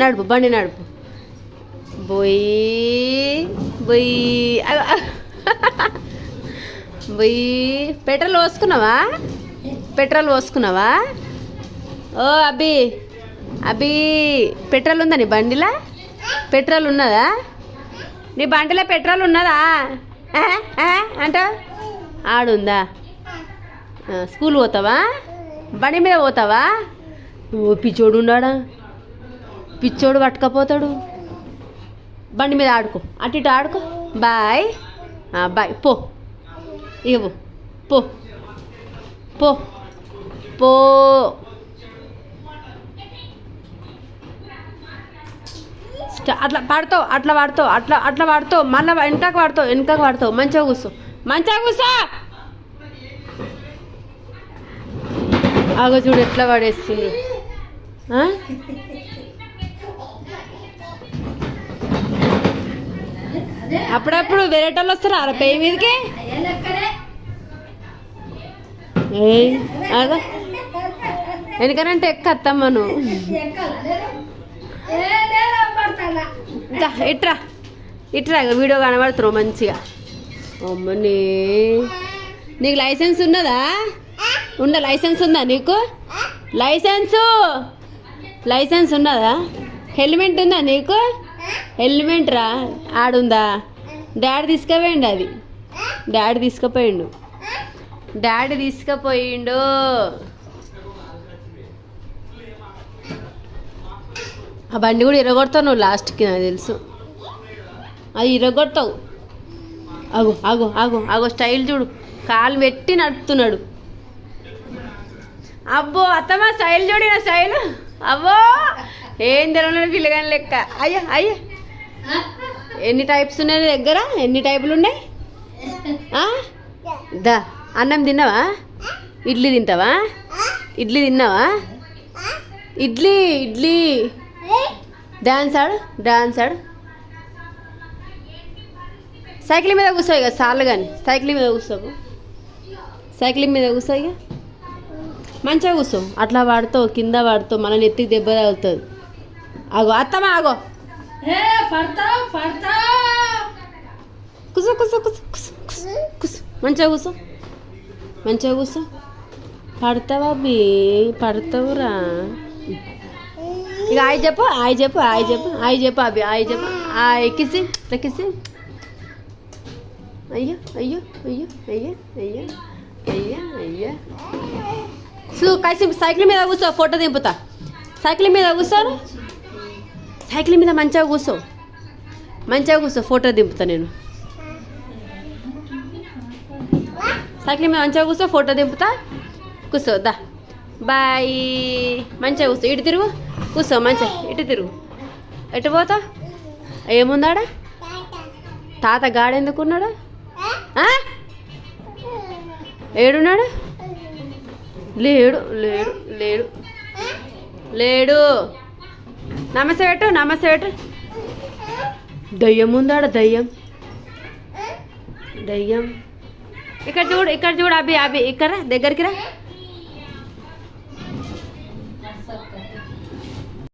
నడుపు బండి నడుపు. బొయ్యి బొయ్యి బొయ్యి పెట్రోల్ పోసుకున్నావా? పెట్రోల్ పోసుకున్నావా? ఓ అబ్బి అబ్బి పెట్రోల్ ఉందా నీ బండిలా? పెట్రోల్ ఉన్నదా? నీ బండిలో పెట్రోల్ ఉన్నదా? అంట. ఆడుందా? స్కూల్ పోతావా? బండి మీద పోతావా? ఓ పిచ్చోడు ఉన్నాడా పిచ్చోడు పట్టుకపోతాడు. బండి మీద ఆడుకో. అటు ఇటు ఆడుకో. బాయ్. బాయ్. పో. ఇవ్వు. పో. పో. పో. అట్లా పాడతావు అట్లా వాడతావు అట్లా అట్లా వాడతావు మళ్ళీ వెనకకు వాడతావు వెనకకు వాడతావు మంచిగా కూర్చో. మంచిగా కూర్చో! ఆగో చూడు ఎట్లా పడేస్తుంది అప్పుడప్పుడు వేరేటోళ్ళు వస్తారు? అర పేయి మీదకి. ఏ ఆగో ఎందుకనంటే ఎక్క అత్తమ్మను దా, ఇట్రా. ఇట్రా వీడియో కనబడుతున్నావు మంచిగా. అమ్మని నీకు లైసెన్స్ ఉన్నదా? ఉందా? లైసెన్స్ ఉందా నీకు? లైసెన్సు? లైసెన్స్ ఉన్నదా? హెల్మెట్ ఉందా నీకు? హెల్మెట్ రా ఆడుందా? డాడీ తీసుకుపోయిండు అది. డాడీ తీసుకుపోయిండు. డాడీ తీసుకుపోయిండు. ఆ బండి కూడా ఇరగొడతావు నువ్వు లాస్ట్కి నాకు తెలుసు. అది ఇరగొడతావు. ఆగు ఆగు ఆగు ఆగు స్టైల్ చూడు. కాలు పెట్టి నడుపుతున్నాడు. అబ్బో అత్తమ్మ స్టైల్ చూడు నా స్టైల్. అబ్బో ఏం తెలవలేదు పిల్లగాని లెక్క. అయ్యా అయ్యా. ఎన్ని టైప్స్ ఉన్నాయి దగ్గర? ఎన్ని టైపులు ఉన్నాయి? దా అన్నం తిన్నావా? ఇడ్లీ తింటావా? ఇడ్లీ తిన్నావా? ఇడ్లీ ఇడ్లీ. డాన్స్ ఆడు డాన్స్ ఆడు. సైకిల్ మీద కూర్చో ఇక సార్లు కానీ సైకిల్ మీద కూర్చోవు సైకిల్ మీద కూర్చో ఇక. మంచిగా కూర్చో. అట్లా వాడుతావు కింద వాడుతావు మన నెత్తికి దెబ్బ తగులుతుంది. ఆగో అత్తమ్మ ఆగో. కూర్చో కూర్చో కూర్చో కూర్చో కూర్చో కూర్చో మంచిగా కూర్చో మంచిగా కూర్చో పడతావా బి? పడతావురా. ఇక ఆయి చెప్పు ఆయి చెప్పు ఆయి చెప్పు ఆయి చెప్పు అభి ఆయి చెప్పు. ఆ ఎక్కిసి ఎక్కిసి అయ్యో అయ్యో అయ్యో అయ్యో అయ్యో అయ్యో అయ్యో. సో కలిసి సైకిల్ మీద కూర్చో ఫోటో దింపుతా. సైకిల్ మీద కూర్చోను సైకిల్ మీద మంచిగా కూర్చో. మంచిగా కూర్చో ఫోటో దింపుతా నేను. సైకిల్ మీద మంచిగా కూర్చో ఫోటో దింపుతా. కూర్చో దా. బాయ్. మంచిగా కూర్చో. ఇటు తిరుగు. కూర్చో మంచిగా. ఇటు తిరుగు. ఎటు పోతా ఏముందాడా? తాత గాడెందుకున్నాడు ఏడున్నాడు? లేడు లేడు లేడు. లేడు. నమస్తే పెట్టు నమస్తే పెట్టు. దయ్యం ఉందాడ దయ్యం? దయ్యం. ఇక్కడ చూడు ఇక్కడ చూడు అభి అభి. ఇక్కడ దగ్గరికి రా.